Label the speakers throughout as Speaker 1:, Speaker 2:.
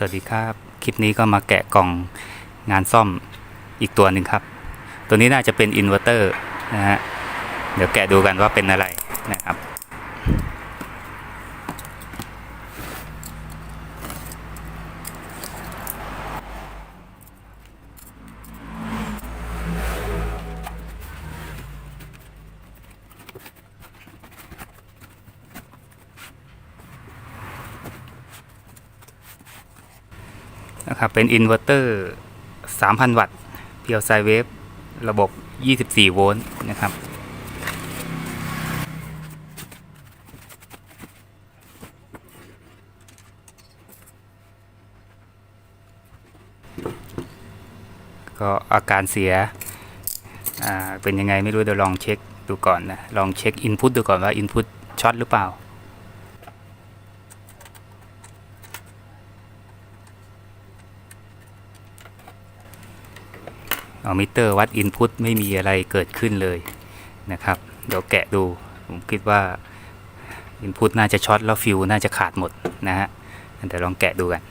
Speaker 1: สวัสดีครับ คลิปนี้ก็มาแกะกล่องงานซ่อมอีกตัวหนึ่งครับ ตัวนี้น่าจะเป็นอินเวอร์เตอร์นะฮะ เดี๋ยวแกะดูกันว่าเป็นอะไรนะครับ นะครับ เป็นอินเวอร์เตอร์3,000 วัตต์เพียวไซเวฟระบบ 24 โวลต์นะครับ ก็อาการเสียเป็นยังไงไม่รู้เดี๋ยวลองเช็คดูก่อนนะ ลองเช็คอินพุตดูก่อนว่าอินพุตช็อตหรือเปล่า เอามิเตอร์วัดอินพุตไม่มีอะไรเกิดขึ้นเลยนะครับ เดี๋ยวแกะดูผมคิดว่าอินพุตน่าจะช็อตแล้วฟิวน่าจะขาดหมดนะฮะเดี๋ยวลองแกะดูกัน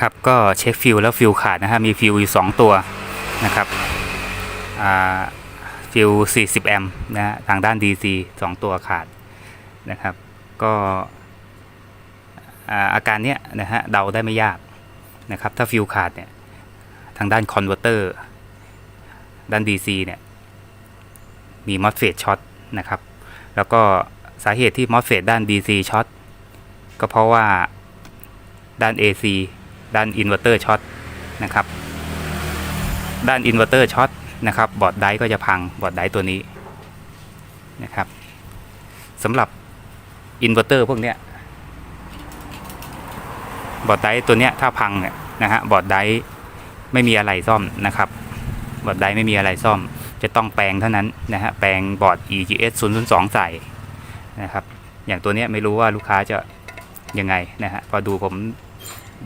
Speaker 1: ครับก็เช็คฟิวแล้วฟิวขาดนะฮะมีฟิวอยู่2ตัวนะครับฟิว40 แอมป์นะทางด้าน DC 2 ตัวขาดนะครับ ก็อาอาการเนี้ยนะฮะเดาได้ไม่ยากนะครับถ้าฟิวขาดเนี่ยทางด้านคอนเวอร์เตอร์ด้าน DC เนี่ยมีมอสเฟตช็อตนะครับแล้วก็สาเหตุที่มอสเฟตด้าน DC ช็อตก็เพราะว่าด้าน AC ด้านอินเวอร์เตอร์ช็อตนะครับ ด้านอินเวอร์เตอร์ช็อตนะครับ บอร์ดไดก็จะพังบอร์ดไดตัวนี้นะครับสำหรับอินเวอร์เตอร์พวกเนี้ยบอร์ดไดตัวเนี้ยถ้าพังเนี่ยนะฮะบอร์ดไดไม่มีอะไรซ่อมนะครับ บอร์ดไดไม่มีอะไรซ่อม จะต้องแปลงเท่านั้นนะฮะแปลงบอร์ด EGS 002ใส่นะครับ อย่างตัวเนี้ยไม่รู้ว่าลูกค้าจะยังไงนะฮะพอดูผม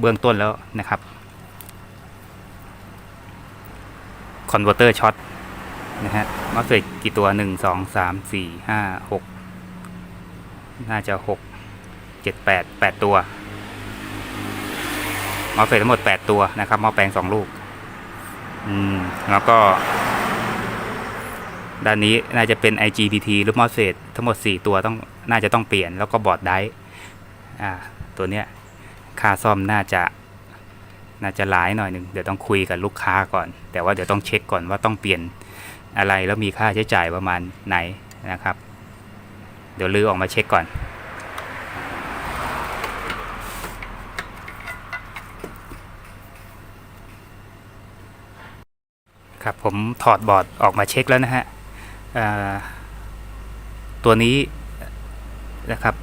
Speaker 1: เบื้องต้นแล้วนะครับคอนเวอร์เตอร์ช็อตนะฮะมอสเฟตกี่ตัวหนึ่งสองสามสี่ห้าหกน่าจะหกเจ็ดแปดแปดตัวมอสเฟตทั้งหมดแปดตัวนะครับมอแปลงสองลูก อืม แล้วก็ ด้านนี้น่าจะเป็น IGBT หรือมอสเฟตทั้งหมด 4 ตัวต้องน่าจะต้องเปลี่ยนแล้วก็บอร์ดไดร์อ่า ตัวเนี้ย ค่าซ่อมน่าจะน่าจะหลายหน่อยหนึ่งเดี๋ยวต้องคุยกับลูกค้าก่อน แต่ว่าเดี๋ยวต้องเช็คก่อนว่าต้องเปลี่ยนอะไรแล้วมีค่าใช้จ่ายประมาณไหนนะครับ เดี๋ยวลือออกมาเช็คก่อนครับผมถอดบอร์ดออกมาเช็คแล้วนะฮะตัวนี้นะครับ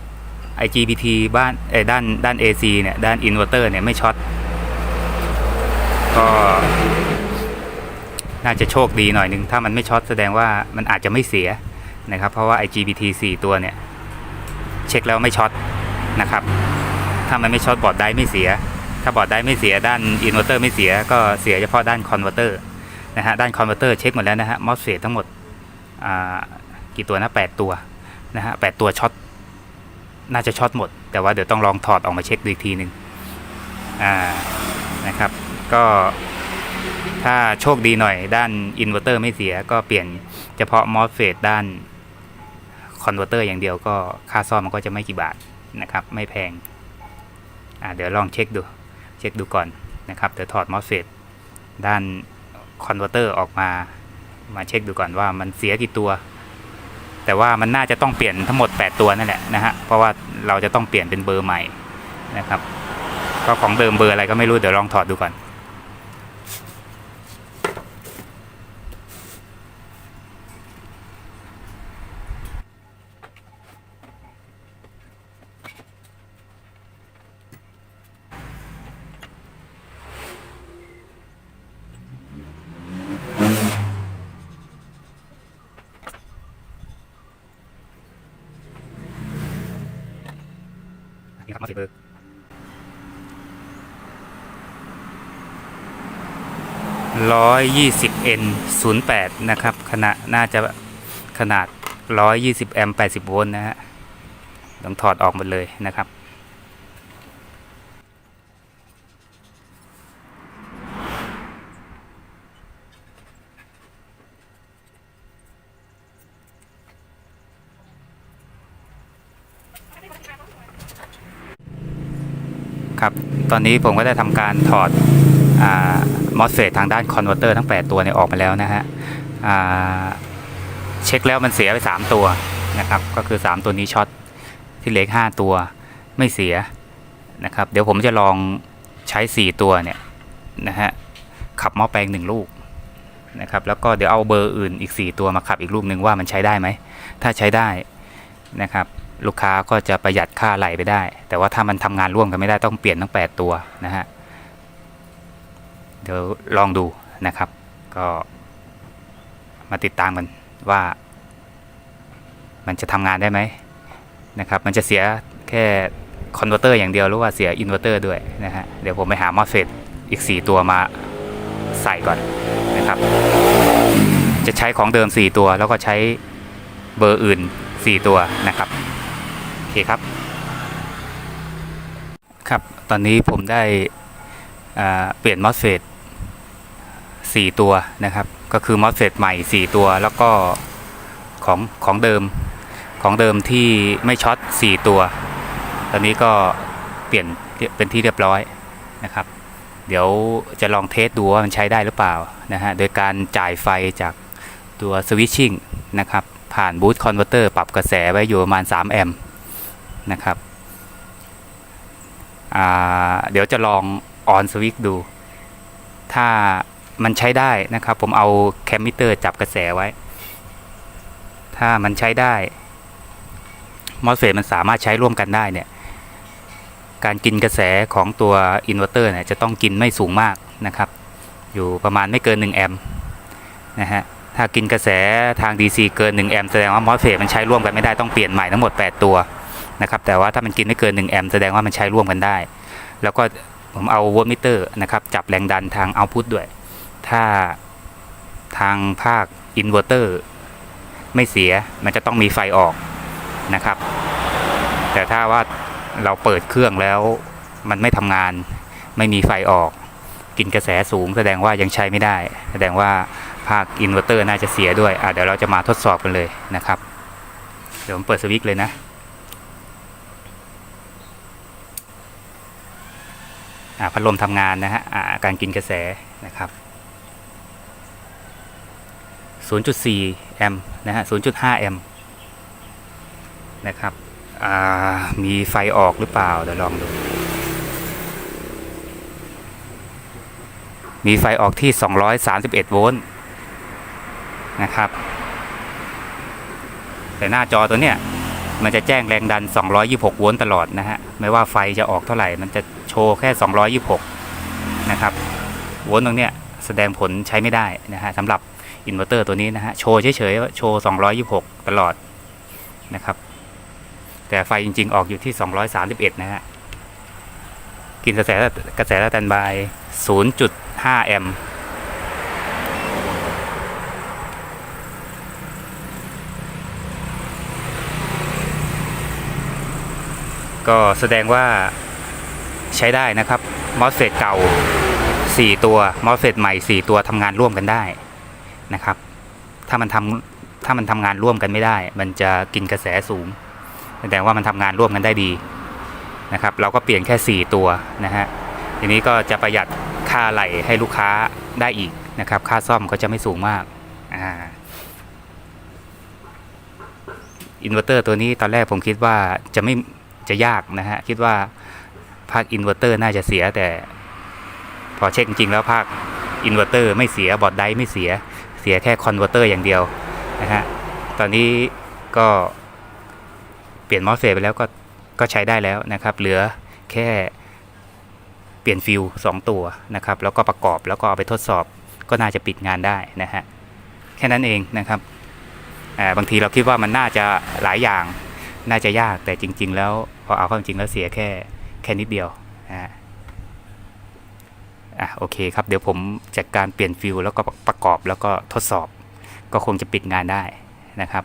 Speaker 1: IGBT บ้านเอด้านด้าน AC เนี่ย ด้านอินเวอร์เตอร์เนี่ยไม่ช็อตก็น่าจะโชคดีหน่อยหนึง ถ้ามันไม่ช็อตแสดงว่ามันอาจจะไม่เสียนะครับ เพราะว่า IGBT 4 ตัวเนี่ย เช็คแล้วไม่ช็อตนะครับ ถ้ามันไม่ช็อตบอร์ดได้ไม่เสีย ถ้าบอร์ดได้ไม่เสียด้านอินเวอร์เตอร์ไม่เสีย ก็เสียเฉพาะด้านคอนเวอร์เตอร์นะฮะด้านคอนเวอร์เตอร์เช็คหมดแล้วนะฮะมอสเฟตทั้งหมดอ่ากี่ตัวนะ8ตัวนะฮะ8ตัวช็อต น่าจะช็อตหมด แต่ว่าเดี๋ยวต้องลองถอดออกมาเช็คดูอีกทีหนึ่งอ่านะครับ ก็ถ้าโชคดีหน่อยด้านอินเวอร์เตอร์ไม่เสียก็เปลี่ยนเฉพาะมอสเฟตด้านคอนเวอร์เตอร์อย่างเดียวก็ค่าซ่อมมันก็จะไม่กี่บาทนะครับ ไม่แพงอ่าเดี๋ยวลองเช็คดูเช็คดูก่อนนะครับเดี๋ยวถอดมอสเฟตด้านคอนเวอร์เตอร์ออกมามาเช็คดูก่อนว่ามันเสียกี่ตัว แต่ว่ามันน่าจะต้องเปลี่ยนทั้งหมด 8 ตัวนั่นแหละนะฮะเพราะว่าเราจะต้องเปลี่ยนเป็นเบอร์ใหม่นะครับก็ของเดิมเบอร์อะไรก็ไม่รู้เดี๋ยวลองถอดดูก่อน นี่ครับมอสเฟตเบอร์ร้อยยี่สิบ N ศูนย์แปดนะครับขนาดน่าจะขนาดร้อยยี่สิบแอมป์แปดสิบโวลต์นะฮะต้องถอดออกหมดเลยนะครับ ครับ ตอนนี้ผมก็ได้ทำการถอดมอสเฟตทางด้านคอนเวอร์เตอร์ทั้ง 8 ตัวเนี่ยออกมาแล้วนะฮะเช็คแล้วมันเสียไป 3 ตัวนะครับ ก็คือ 3 ตัวนี้ช็อตที่เหล็ก5ตัวไม่เสียนะครับ เดี๋ยวผมจะลองใช้ 4 ตัวเนี่ยนะฮะขับหม้อแปลง 1 ลูกนะครับแล้วก็เดี๋ยวเอาเบอร์อื่นอีก 4 ตัวมาขับอีกลูกหนึ่งว่ามันใช้ได้ไหม ถ้าใช้ได้นะครับ ลูกค้าก็จะประหยัดค่าไหลไปได้ แต่ว่าถ้ามันทำงานร่วมกันไม่ได้ต้องเปลี่ยนทั้ง 8 ตัวนะฮะ เดี๋ยวลองดูนะครับ ก็มาติดตามกันว่า มันจะทำงานได้ไหมนะครับ มันจะเสียแค่คอนเวอร์เตอร์อย่างเดียวหรือว่าเสียอินเวอร์เตอร์ด้วยนะฮะ เดี๋ยวผมไปหามอสเฟตอีก 4 ตัวมาใส่ก่อนนะครับ จะใช้ของเดิม 4 ตัวแล้วก็ใช้เบอร์อื่น 4 ตัวนะครับ เคครับ ครับตอนนี้ผมได้เปลี่ยนมอสเฟต4ตัวนะครับ ก็คือมอสเฟตใหม่ 4 ตัว แล้วก็ของของเดิมของเดิมที่ไม่ช็อต 4 ตัว ตอนนี้ก็เปลี่ยนเป็นที่เรียบร้อยนะครับ เดี๋ยวจะลองเทสดูว่ามันใช้ได้หรือเปล่านะฮะ โดยการจ่ายไฟจากตัวสวิตชิ่งนะครับ ผ่านบูตคอนเวอร์เตอร์ปรับกระแสไว้อยู่ประมาณ 3 แอมป์ นะครับ เดี๋ยวจะลองออนสวิตดู ถ้ามันใช้ได้นะครับ ผมเอาแคมมิเตอร์จับกระแสไว้ ถ้ามันใช้ได้มอสเฟตมันสามารถใช้ร่วมกันได้เนี่ย การกินกระแสของตัวอินเวอร์เตอร์เนี่ยจะต้องกินไม่สูงมากนะครับ อยู่ประมาณไม่เกิน 1 แอมป์นะฮะ ถ้ากินกระแสทาง DC เกิน 1 แอมป์แสดงว่ามอสเฟตมันใช้ร่วมกันไม่ได้ต้องเปลี่ยนใหม่ทั้งหมด 8 ตัว นะครับ แต่ว่าถ้ามันกินไม่เกิน 1 แอมป์แสดงว่ามันใช้ร่วมกันได้ แล้วก็ผมเอาโวลต์มิเตอร์นะครับจับแรงดันทางเอาพุตด้วย ถ้าทางภาคอินเวอร์เตอร์ไม่เสียมันจะต้องมีไฟออกนะครับ แต่ถ้าว่าเราเปิดเครื่องแล้วมันไม่ทำงาน ไม่มีไฟออก กินกระแสสูง แสดงว่ายังใช้ไม่ได้ แสดงว่าภาคอินเวอร์เตอร์น่าจะเสียด้วย เดี๋ยวเราจะมาทดสอบกันเลยนะครับ เดี๋ยวผมเปิดสวิตช์เลยนะ อ่า พัดลมทำงานนะฮะการกินกระแสนะครับ 0.4 แอมป์นะฮะ 0.5 แอมป์นะครับมีไฟออกหรือเปล่า เดี๋ยวลองดู มีไฟออกที่ 231 โวลต์นะครับ แต่หน้าจอตัวเนี้ยมันจะแจ้งแรงดัน 226 โวลต์ตลอดนะฮะ ไม่ว่าไฟจะออกเท่าไหร่ มันจะ โชว์แค่ 226 นะครับโวลต์ตรงเนี้ยแสดงผลใช้ไม่ได้นะฮะสำหรับอินเวอร์เตอร์ตัวนี้นะฮะโชว์เฉยๆโชว์ 226 ตลอดนะครับ แต่ไฟจริง ๆ ออกอยู่ที่ 231 นะฮะกินกระแสกระแสสแตนบาย 0.5 แอมป์ก็แสดงว่า ใช้ได้นะครับมอสเฟตเก่า 4 ตัวมอสเฟตใหม่ 4 ตัวทำงานร่วมกันได้นะครับ ถ้ามันทำถ้ามันทำงานร่วมกันไม่ได้ มันจะกินกระแสสูงแสดงว่ามันทำงานร่วมกันได้ดีนะครับเราก็เปลี่ยนแค่ 4 ตัวนะฮะทีนี้ก็จะประหยัดค่าไหลให้ลูกค้าได้อีกนะครับ ค่าซ่อมก็จะไม่สูงมากอ่าอินเวอร์เตอร์ตัวนี้ตอนแรกผมคิดว่าจะไม่จะยากนะฮะคิดว่า ภาคอินเวอร์เตอร์น่าจะเสียแต่ พอเช็คจริงๆแล้วภาคอินเวอร์เตอร์ไม่เสียบอร์ดไดไม่เสียเสียแค่คอนเวอร์เตอร์อย่างเดียวนะฮะตอนนี้ก็เปลี่ยนมอสเฟตไปแล้วก็ก็ใช้ได้แล้วนะครับ เหลือแค่เปลี่ยนฟิวสองตัวนะครับ แล้วก็ประกอบแล้วก็เอาไปทดสอบก็น่าจะปิดงานได้นะฮะแค่นั้นเองนะครับบางทีเราคิดว่ามันน่าจะหลายอย่างน่าจะยากแต่จริง ๆ แล้วพออเอาเข้าจริงแล้วเสียแค่ แค่นิดเดียวนะฮะอะโอเคครับ เดี๋ยวผมจัดการเปลี่ยนฟิลแล้วก็ประกอบแล้วก็ทดสอบ ก็คงจะปิดงานได้นะครับ